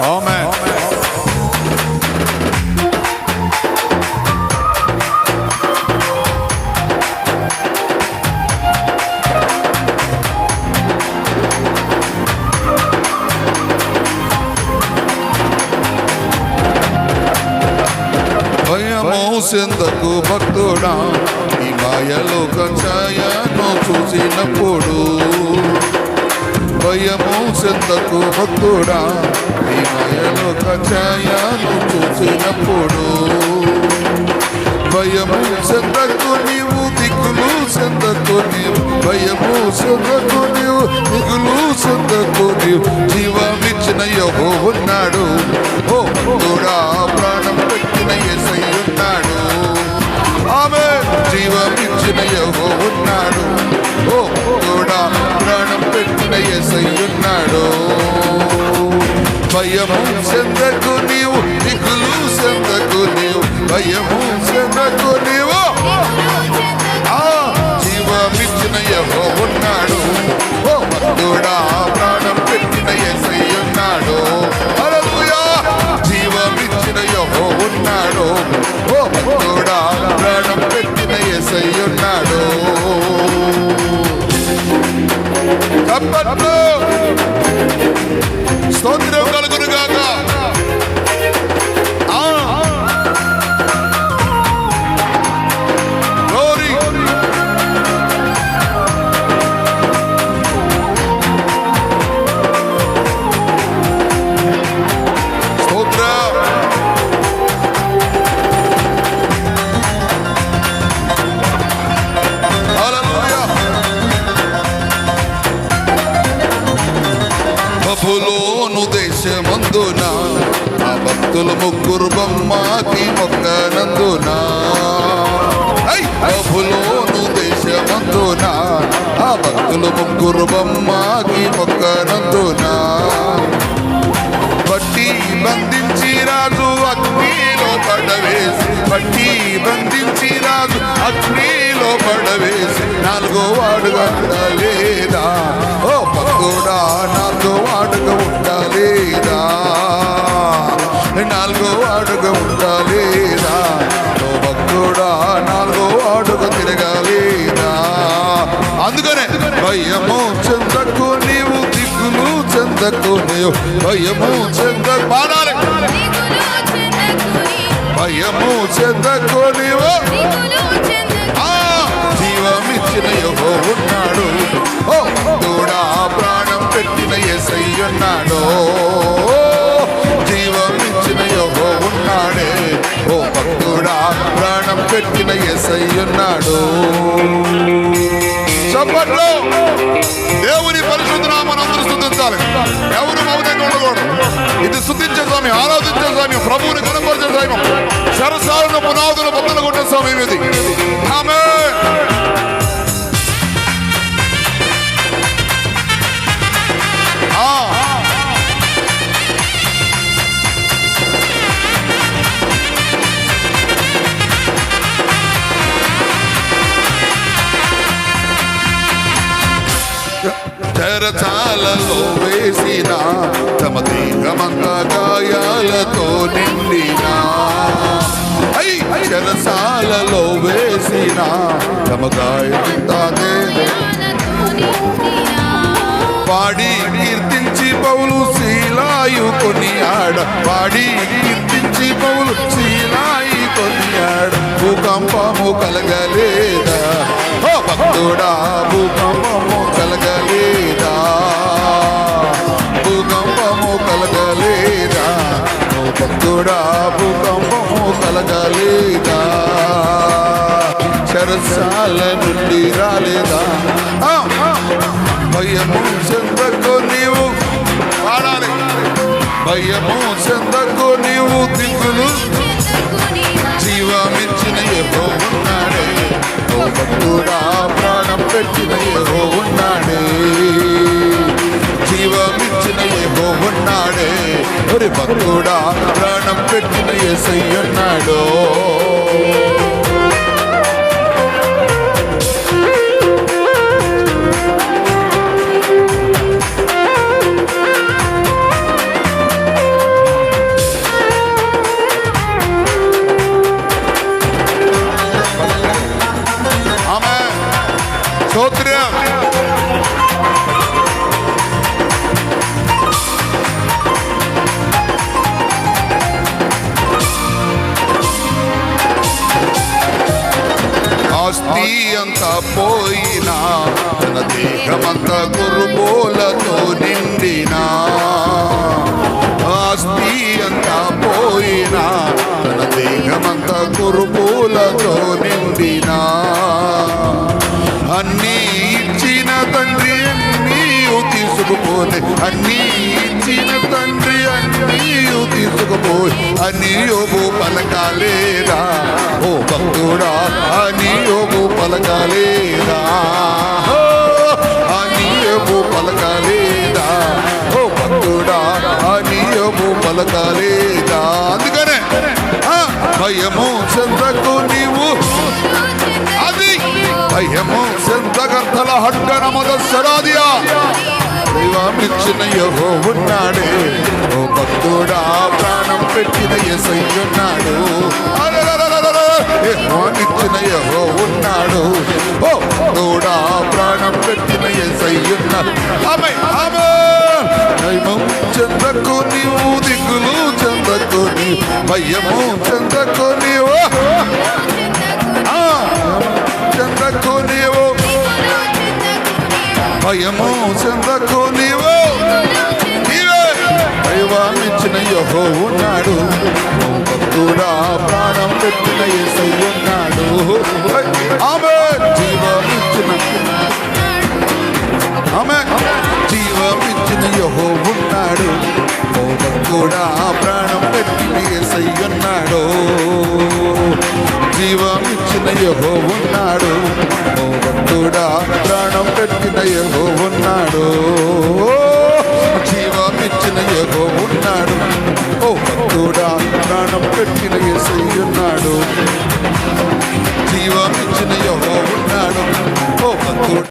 Amen. భయము సిందకు భక్తుడా ఈ మాయలో కంచాయను చూసినప్పుడు భయము చెందకు భక్తుడా ఈ మాయలో కచాయాను చూసినప్పుడు భయము చెందకు నీవు దిగులు చెందకు నీవు భయము చెందకు నీవు దిగులు చెందకు నీవు. జీవమిచ్చిన యహో ఉన్నాడు ఓ భక్తుడా ప్రాణం పెట్టిన ఎసై ఉన్నాడు. ఆమె జీవమిచ్చిన యహో ఉన్నాడు ఓ భయము చెందకు నీవు దిగులు చెందకు నీవు భయము చెందకు నీవు. ఆ జీవమిచ్చిన యహో ఉన్నాడు. ఓ భక్తుడా ప్రాణం పెట్టిన ఎసై ఉన్నాడు. హల్లెలూయా! జీవమిచ్చిన యహో ఉన్నాడు. ఓ భక్తుడా ప్రాణం పెట్టిన ఎసై ఉన్నాడు. తప్పట్లు! స్తోత్రం భక్తులు ముగ్గురు బొమ్మకి మొక్కనందున? ఐ! బబులోను దేశమందున? ఆ భక్తులు ముగ్గురు బొమ్మకి మొక్కనందున? బట్టి బంధించి రాజు అగ్నిలో పడవేసి బట్టి బంధించి రాజు అగ్నిలో పడవేసి నాలుగో వాడుగా ఉండలేదా? ఓ భక్తుడా నాలుగో వాడుగా ఉండలేదా? నాలుగో అడుగు ఉండలేదా ఓ భక్తుడా నాలుగో అడుగు తిరగలేదా అందుకనే భయము చెందకు నీవు దిగులు చెందకు నీవు. భయము చెంద పాడాలి భయము చెందకు నీవు. ఆ జీవమిచ్చిన యహో ఉన్నాడు. ఓ దూడా ప్రాణం పెట్టిన ఎసై భక్తుడా ప్రాణం పెట్టిన ఎసై ఉన్నాడు. చప్పట్లో. దేవుని పరిశుద్ధనామను అందరూ స్థుతించాలి ఎవరు మౌనంగా ఉండకూడదు. ఇది స్థుతించే సమయం ఆరాధించే సమయం ప్రభువుని కనపరిచే సమయం సరసాలను పునాదులు బద్దలు కొట్టే సమయం ఇది. ఆమె తెరచాలలో వేసిన తమ దేహమంత గాయాలతో నిండిన. ఐ! చెరసాలలో వేసిన తమ గాయంతా పాడి కీర్తించి పౌలు శీలాయు కొని ఆడ పాడి కీర్తించి పౌలు శీలాయి కొని ఆడ భూకంపము కలగలేదా? భక్తుడా! చెరసాల నుండి రాలేదా? భయము చెందకు నీవు? పాడాలి. భయము చెందకు నీవు దిగులు జీవమిచ్చిన ఏహో ఉన్నాడే. కూడా ప్రాణం పెట్టిన ఏహో ఉన్నాడే. జీవమిచ్చిన ఏహో ఉన్నాడే. ఒరి భక్తుడా ప్రాణం పెట్టిన ఏసై ఆస్తి అంతా పోయినా తన దేహమంతా గురుబోలతో నిండినా. ఆస్తి అంతా పోయినా తన దేహమంతా కురుబూలతో నిండినా. అన్నీ ఇచ్చిన తండ్రి అన్నీ తీసుకుపోతే అన్నీ ఇచ్చిన తండ్రి అన్నీ తీసుకుపోయి అని యోగు పలకాలేరా ఓ భక్తుడా అని యోగు పలకాలేరా ఓ, అని యోగు పలకాలేదా? ఓ భక్తుడా అని యోగు పలకాలేదా? అందుకనే భయము చెందకు నీవు. అది భయము చెందగర్తల హడ్డన మొదసరాదియా దైవమిచ్చిన యహో ఉన్నాడే. పెట్టిన ఇచ్చిన యహో ఉన్నాడు. ఓ తోడా ప్రాణం పెట్టిన ఎసయ్యున్నాడు ఆమె ఆమె దైవం చెందకు నీవు దిగులు చెందకు నీ భయము చెందకు నీవు. ఆ, చెందకు నీవు. భయము చెందకు నీవు. నీవే. దైవాన్నిచ్చిన యహో ఉన్నాడు. భక్తుడా ప్రాణం పెట్టిన ఏసై ఉన్నాడు. ఆమె జీవమిచ్చిన ఆమె జీవమిచ్చిన యహో ఉన్నాడు. కూడా ప్రాణం పెట్టిన ఏసై ఉన్నాడు. జీవమిచ్చిన యహో ఉన్నాడు. కూడా ప్రాణం పెట్టిన యహో ఉన్నాడు. ప్రాణం ఉన్నాడు జీవమిచ్చిన యహో ఉన్నాడు. ఓ